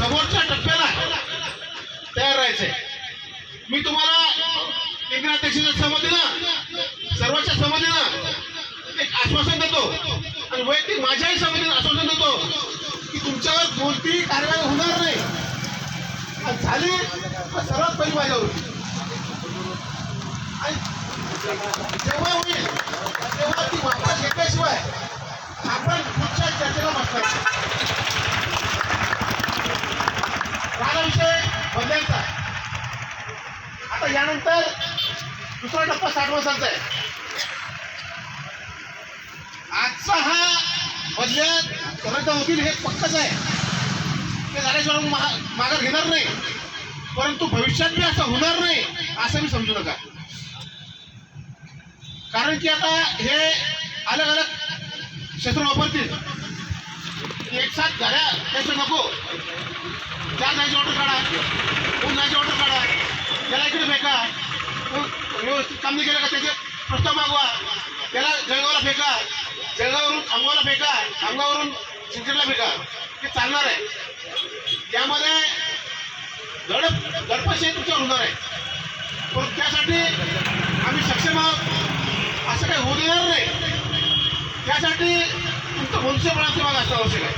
समोरच्या टप्प्याला तयार राहायचंय मी तुम्हाला केंद्र अध्यक्षाच्या संमतीनं सर्वांच्या संमतीनं एक आश्वासन देतो आणि वैयक्तिक माझ्याही संमतीनं आश्वासन देतो की तुमच्यावर कोणतीही कारवाई होणार नाही आणि झाली तर सर्वात पहिली माझ्यावर होईल. आणि जेव्हा होईल तेव्हा ती वापस घेतल्याशिवाय आता यानंतर दुसरा टप्पा साठ वर्षांचा आहे. आजचा हा बदल्यात रद्द होतील हे पक्कच आहे. ते झाल्याशिवाय मी माघार घेणार नाही. परंतु भविष्यात बी असं होणार नाही असं मी समजू नका. कारण की आता हे अलग अलग क्षेत्र वापरतील. एक साथ झाल्या त्याचं नको. त्या जायची ऑर्डर काढा दोन जायची ऑर्डर काढा त्याला इकडे फेका तो व्यवस्थित काम केलं का त्याचे? प्रस्ताव मागवा. त्याला जळगावला फेका. जळगाववरून खामगावला फेका. खामगाववरून सिंचनला फेका. ते चालणार आहे. त्यामध्ये गडप गडपशी तुमच्यावर होणार आहे. पण त्यासाठी आम्ही सक्षम आहोत. असं काही होऊ देणार नाही. त्यासाठी तुमचं मनुष्यबळाची भाग असणं आवश्यक आहे.